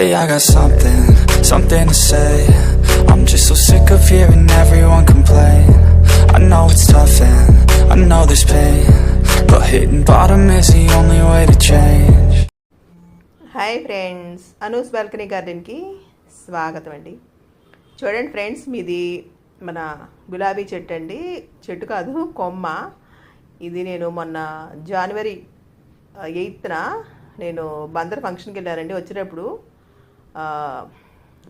Hey, I got something, something to say. I'm just so sick of hearing everyone complain. I know it's tough and I know there's pain. But hitting bottom is the only way to change. Hi friends Anu's balcony గార్డెన్కి స్వాగతం అండి చూడండి friends మీది మన గులాబీ చెట్టు అండి చెట్టు కాదు కొమ్మ ఇది నేను మొన్న జనవరి ఎయిత్న నేను బందర్ ఫంక్షన్కి వెళ్ళానండి వచ్చినప్పుడు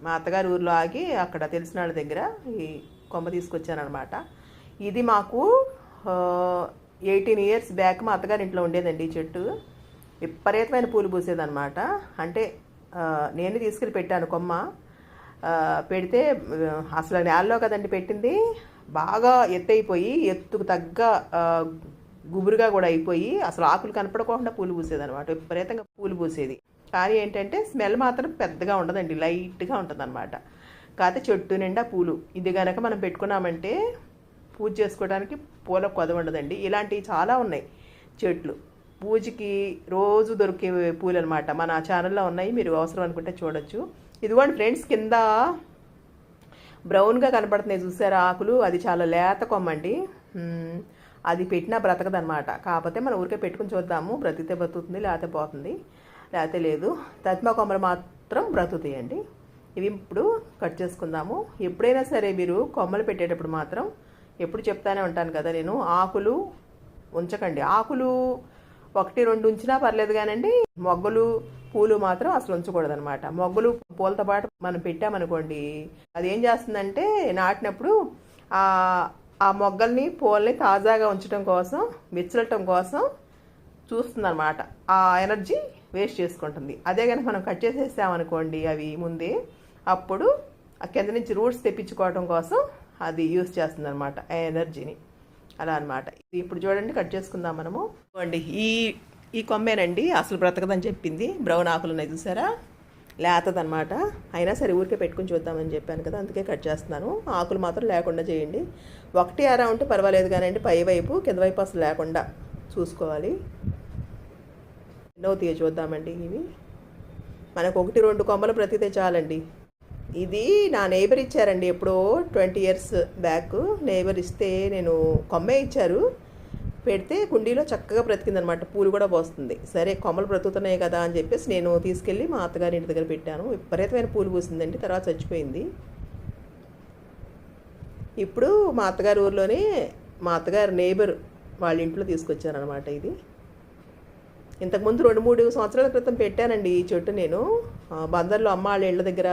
మా అత్తగారి ఊర్లో ఆగి అక్కడ తెలిసిన వాళ్ళ దగ్గర ఈ కొమ్మ తీసుకొచ్చానమాట ఇది మాకు ఎయిటీన్ ఇయర్స్ బ్యాక్ మా అత్తగారి ఇంట్లో ఉండేదండి ఈ చెట్టు. విపరీతమైన పూలు పూసేదనమాట అంటే నేను తీసుకెళ్ళి పెట్టాను కొమ్మ. పెడితే అసలు నేలలో కదండి పెట్టింది. బాగా ఎత్తైపోయి ఎత్తుకు తగ్గ గుబురుగా కూడా అయిపోయి అసలు ఆకులు కనపడకుండా పూలు పూసేది అనమాట విపరీతంగా పూలు పూసేది. కానీ ఏంటంటే స్మెల్ మాత్రం పెద్దగా ఉండదండి లైట్గా ఉంటుంది అనమాట కాకపోతే చెట్టు నిండా పూలు. ఇది కనుక మనం పెట్టుకున్నామంటే పూజ చేసుకోవడానికి పూల కొద ఉండదండి. ఇలాంటివి చాలా ఉన్నాయి చెట్లు. పూజకి రోజు దొరికే పూలు అనమాట మన ఛానల్లో ఉన్నాయి మీరు అవసరం అనుకుంటే చూడొచ్చు. ఇదిగోండి ఫ్రెండ్స్ కింద బ్రౌన్గా కనపడుతున్నాయి చూసారా ఆకులు. అది చాలా లేత కొమ్మండి. అది పెట్టినా బ్రతకదనమాట కాకపోతే మనం ఊరికే పెట్టుకుని చూద్దాము. బ్రతికితే బ్రతుకుతుంది లేకపోతే పోతుంది. లేకపోతే లేదు. తత్మ కొమ్మలు మాత్రం బ్రతుకుతాయండి ఇవి ఇప్పుడు కట్ చేసుకుందాము. ఎప్పుడైనా సరే మీరు కొమ్మలు పెట్టేటప్పుడు మాత్రం ఎప్పుడు చెప్తానే ఉంటాను కదా నేను. ఆకులు ఉంచకండి. ఆకులు ఒకటి రెండు ఉంచినా పర్లేదు కానండి మొగ్గలు పూలు మాత్రం అసలు ఉంచకూడదు అనమాట మొగ్గలు పూలతో పాటు మనం పెట్టామనుకోండి అది ఏం చేస్తుందంటే నాటినప్పుడు ఆ ఆ మొగ్గల్ని పూలని తాజాగా ఉంచడం కోసం విచ్చలటం కోసం చూస్తుందన్నమాట. ఆ ఎనర్జీ వేస్ట్ చేసుకుంటుంది. అదే కనుక మనం కట్ చేసేసామనుకోండి అవి ముందే అప్పుడు ఆ కింద నుంచి రూట్స్ తెప్పించుకోవడం కోసం అది యూస్ చేస్తుంది అనమాట ఆ ఎనర్జీని. అలా అనమాట ఇప్పుడు చూడండి కట్ చేసుకుందాం మనము. చూడండి ఈ ఈ కొమ్మేనండి అసలు బ్రతకదని చెప్పింది. బ్రౌన్ ఆకులు ఉన్నాయి చూసారా? లేతదనమాట అయినా సరే ఊరికే పెట్టుకుని చూద్దామని చెప్పాను కదా అందుకే కట్ చేస్తున్నాను. ఆకులు మాత్రం లేకుండా చేయండి. ఒకటి అరా ఉంటే పర్వాలేదు కానండి పై వైపు కింద వైపు అసలు లేకుండా చూసుకోవాలి. ఎన్నో తీయ చూద్దామండి ఇవి. మనకు ఒకటి రెండు కొమ్మలు బ్రతికితే చాలండి. ఇది నా నేబర్ ఇచ్చారండి ఎప్పుడో ట్వంటీ ఇయర్స్ బ్యాక్ నేబర్ ఇస్తే నేను కొమ్మే ఇచ్చారు. పెడితే కుండీలో చక్కగా బ్రతికిందనమాట. పూలు కూడా పోస్తుంది. సరే కొమ్మలు బ్రతుకుతున్నాయి కదా అని చెప్పేసి నేను తీసుకెళ్ళి మా అత్తగారి ఇంటి దగ్గర పెట్టాను. విపరీతమైన పూలు పూసిందండి. తర్వాత చచ్చిపోయింది. ఇప్పుడు మా అత్తగారి ఊర్లోనే మా అత్తగారి నేబర్ వాళ్ళ ఇంట్లో తీసుకొచ్చారనమాట ఇది. ఇంతకుముందు రెండు మూడు సంవత్సరాల క్రితం పెట్టానండి ఈ చెట్టు నేను. బందర్లో అమ్మ వాళ్ళ ఇళ్ళ దగ్గర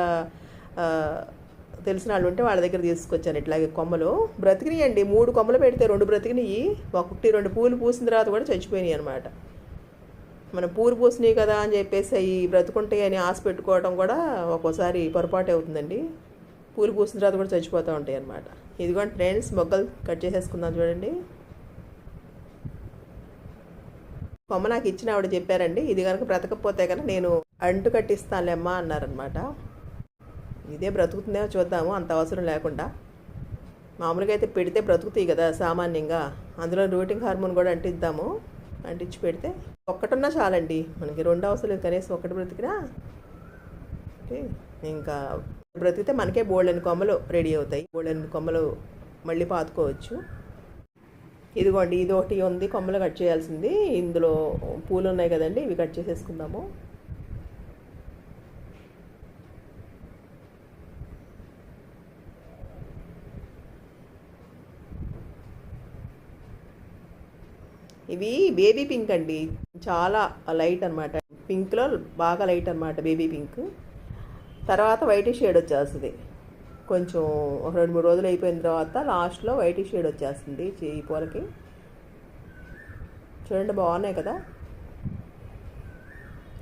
తెలిసిన వాళ్ళు ఉంటే వాళ్ళ దగ్గర తీసుకొచ్చాను ఇట్లాగే కొమ్మలు. బ్రతికినాయండి మూడు కొమ్మలు పెడితే రెండు బ్రతికినాయి. ఒకటి రెండు పూలు పూసిన తర్వాత కూడా చచ్చిపోయినాయి అనమాట మనం పూలు పూసినాయి కదా అని చెప్పేసి అవి బ్రతుకుంటాయి అని ఆశ పెట్టుకోవడం కూడా ఒక్కోసారి పొరపాటు అవుతుందండి. పూలు పూసిన తర్వాత కూడా చచ్చిపోతూ ఉంటాయి అనమాట ఇదిగోండి ఫ్రెండ్స్ మొగ్గలు కట్ చేసేసుకుందాం చూడండి. కొమ్మ నాకు ఇచ్చిన ఆవిడ చెప్పారండి ఇది కనుక బ్రతకపోతే కనుక నేను అంటు కట్టిస్తానులేమ్మా అన్నారనమాట ఇదే బ్రతుకుతుందేమో చూద్దాము అంత అవసరం లేకుండా. మామూలుగా అయితే పెడితే బ్రతుకుతాయి కదా సామాన్యంగా. అందులో రూటింగ్ హార్మోన్ కూడా అంటిద్దాము. అంటించి పెడితే ఒక్కటున్నా చాలండి. మనకి రెండు అవసరం లేదు కనీసం ఒకటి బ్రతికినా. ఓకే ఇంకా బ్రతికితే మనకే బోల్డెన్ కొమ్మలు రెడీ అవుతాయి. బోల్డెన్ కొమ్మలు మళ్ళీ పాతుకోవచ్చు. ఇదిగోండి ఇది ఒకటి ఉంది కొమ్మలు కట్ చేయాల్సింది. ఇందులో పూలు ఉన్నాయి కదండి ఇవి కట్ చేసేసుకుందాము. ఇవి బేబీ పింక్ అండి. చాలా లైట్ అనమాట పింక్లో బాగా లైట్ అనమాట బేబీ పింక్. తర్వాత వైట్ షేడ్ వచ్చేస్తుంది. కొంచెం ఒక రెండు మూడు రోజులు అయిపోయిన తర్వాత లాస్ట్లో వైట్ షేడ్ వచ్చేస్తుంది ఈ పూలకి. చూడండి బాగున్నాయి కదా.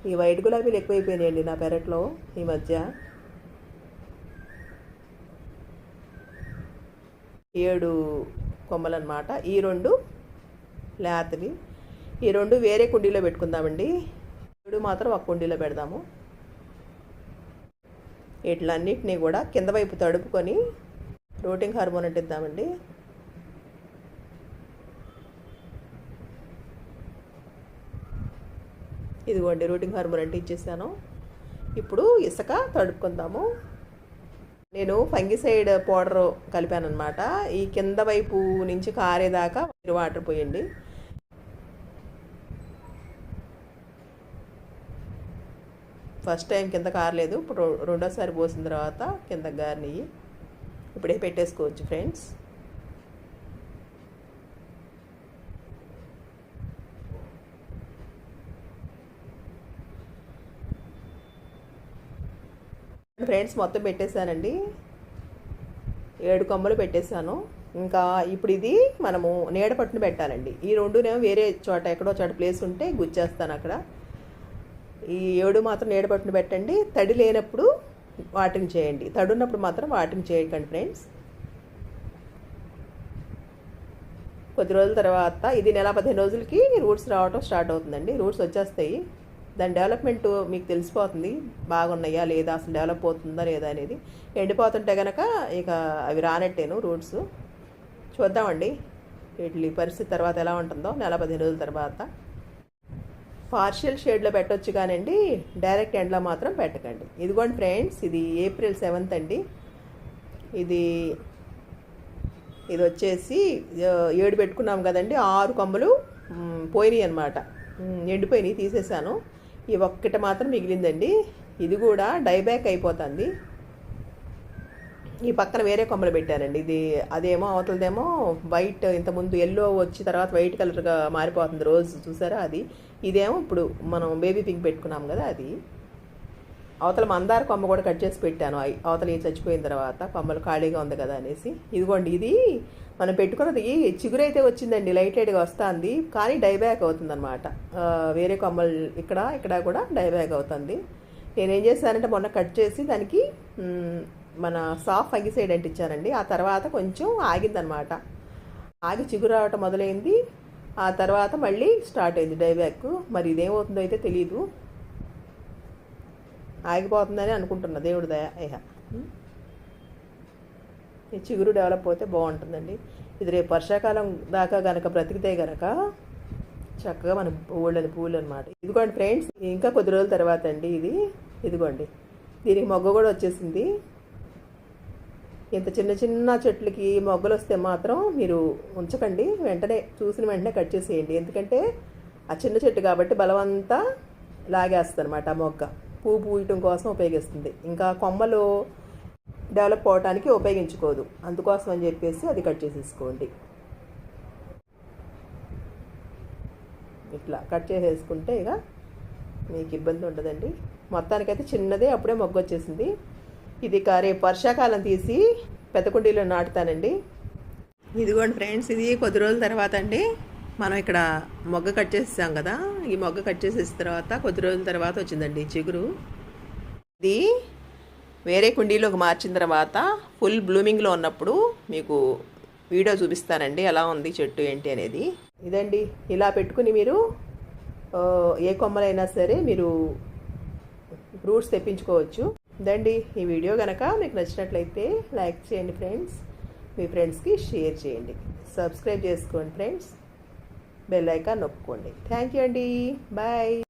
ఈ వైట్ గులాబీలు ఎక్కువైపోయినాయండి నా పెరట్లో ఈ మధ్య. ఏడు కొమ్మలు అనమాట ఈ రెండు లేతవి. ఈ రెండు వేరే కుండీలో పెట్టుకుందామండి. ఏడు మాత్రం ఒక కుండీలో పెడదాము. వీటిలన్నిటినీ కూడా కింద వైపు తడుపుకొని రోటింగ్ హార్మోన్ అంటిద్దామండి ఇదిగోండి రూటింగ్ హార్మోన్ అంటే ఇచ్చేసాను. ఇప్పుడు ఇసుక తడుపుకుందాము. నేను ఫంగిసైడ్ పౌడర్ కలిపాను అనమాట ఈ కింద వైపు నుంచి కారేదాకా మీరు వాటర్ పోయండి. ఫస్ట్ టైం కింద కారలేదు ఇప్పుడు రెండోసారి పోసిన తర్వాత కింద గారిని ఇప్పుడే పెట్టేసుకోవచ్చు ఫ్రెండ్స్. ఫ్రెండ్స్ మొత్తం పెట్టేశానండి. ఏడు కొమ్మలు పెట్టేశాను. ఇంకా ఇప్పుడు ఇది మనము నీడ పెట్టాలండి. ఈ రెండునేమో వేరే చోట ఎక్కడో చోట ప్లేస్ ఉంటే గుచ్చేస్తాను అక్కడ. ఈ ఏడు మాత్రం నీడబట్టును పెట్టండి. తడి లేనప్పుడు వాటిని చేయండి. తడి ఉన్నప్పుడు మాత్రం వాటిని చేయకండి ఫ్రెండ్స్. కొద్ది రోజుల తర్వాత ఇది నెల పదిహేను రోజులకి రూట్స్ రావటం స్టార్ట్ అవుతుందండి. రూట్స్ వచ్చేస్తాయి. దాని డెవలప్మెంట్ మీకు తెలిసిపోతుంది. బాగున్నాయా లేదా అసలు డెవలప్ అవుతుందా లేదా అనేది. ఎండిపోతుంటే కనుక ఇక అవి రానట్టేను రూట్స్. చూద్దామండి. వీటి పరిస్థితి తర్వాత ఎలా ఉంటుందో నెల పదిహేను రోజుల తర్వాత. పార్షియల్ షేడ్లో పెట్టొచ్చు కానండి డైరెక్ట్ ఎండ్లో మాత్రం పెట్టకండి. ఇదిగోండి ఫ్రెండ్స్ ఇది ఏప్రిల్ సెవెంత్ అండి. ఇది ఇది వచ్చేసి ఏడు పెట్టుకున్నాం కదండి ఆరు కొమ్మలు పోయినాయి అనమాట ఎండిపోయినాయి తీసేసాను. ఈ ఒక్కటి మాత్రం మిగిలిందండి. ఇది కూడా డైబ్యాక్ అయిపోతుంది. ఈ పక్కన వేరే కొమ్మలు పెట్టారండి. ఇది అదేమో అవతలదేమో వైట్ ఇంతకుముందు ఎల్లో వచ్చి తర్వాత వైట్ కలర్గా మారిపోతుంది రోజు చూసారా అది? ఇదేమో ఇప్పుడు మనం బేబీ పింక్ పెట్టుకున్నాం కదా అది. అవతల మందార కొమ్మ కూడా కట్ చేసి పెట్టాను. అవతల చచ్చిపోయిన తర్వాత కొమ్మలు ఖాళీగా ఉంది కదా అనేసి. ఇదిగోండి ఇది మనం పెట్టుకున్నది చిగురైతే వచ్చిందండి లైట్ లైట్గా వస్తుంది కానీ డైబ్యాక్ అవుతుంది అనమాట వేరే కొమ్మలు ఇక్కడ ఇక్కడ కూడా డైబ్యాక్ అవుతుంది. నేనేం చేశానంటే మొన్న కట్ చేసి దానికి మన సాఫ్ ఫంగిసైడ్ అంటించానండి ఆ తర్వాత కొంచెం ఆగిందనమాట ఆగి చిగురు రావటం మొదలైంది. ఆ తర్వాత మళ్ళీ స్టార్ట్ అయింది డైబ్యాక్ మరి ఇదేమవుతుందో అయితే తెలియదు ఆగిపోతుందని అనుకుంటున్నా దేవుడి దయ ఈ చిగురు డెవలప్ అయితే బాగుంటుందండి. ఇది రేపు వర్షాకాలం దాకా గనక బ్రతికితే గనక చక్కగా మన పువ్వులని పూలు అనమాట ఇదిగోండి ఫ్రెండ్స్ ఇంకా కొద్ది రోజుల తర్వాత అండి ఇది. ఇదిగోండి. దీనికి మొగ్గ కూడా వచ్చేసింది. ఇంత చిన్న చిన్న చెట్లకి మొగ్గలు వస్తే మాత్రం మీరు ఉంచకండి. వెంటనే చూసిన వెంటనే కట్ చేసేయండి. ఎందుకంటే ఆ చిన్న చెట్టు కాబట్టి బలవంతా లాగేస్తుంది అనమాట ఆ మొగ్గ. పువ్వు పూయటం కోసం ఉపయోగిస్తుంది. ఇంకా కొమ్మలు డెవలప్ అవడానికి ఉపయోగించుకోదు. అందుకోసం అని చెప్పేసి అది కట్ చేసేసుకోండి. ఇట్లా కట్ చేసేసుకుంటే ఇక మీకు ఇబ్బంది ఉండదండి. మొత్తానికైతే చిన్నదే అప్పుడే మొగ్గ వచ్చేసింది ఇది రేపు వర్షాకాలం తీసి పెద్ద కుండీలో నాటుతానండి. ఇదిగోండి ఫ్రెండ్స్ ఇది కొద్ది రోజుల తర్వాత అండి. మనం ఇక్కడ మొగ్గ కట్ చేసేసాం కదా ఈ మొగ్గ కట్ చేసేసిన తర్వాత కొద్ది రోజుల తర్వాత వచ్చిందండి చిగురు. ఇది వేరే కుండీలోకి మార్చిన తర్వాత ఫుల్ బ్లూమింగ్లో ఉన్నప్పుడు మీకు వీడియో చూపిస్తానండి ఎలా ఉంది చెట్టు ఏంటి అనేది. ఇదండి ఇలా పెట్టుకుని మీరు ఏ కొమ్మలైనా సరే మీరు ఫ్రూట్స్ తెప్పించుకోవచ్చు. ఇదండి. ఈ వీడియో కనుక మీకు నచ్చినట్లయితే లైక్ చేయండి ఫ్రెండ్స్. మీ ఫ్రెండ్స్కి షేర్ చేయండి. సబ్స్క్రైబ్ చేసుకోండి ఫ్రెండ్స్. బెల్ ఐకాన్ నొక్కుకోండి. థ్యాంక్ యూ అండి. బాయ్.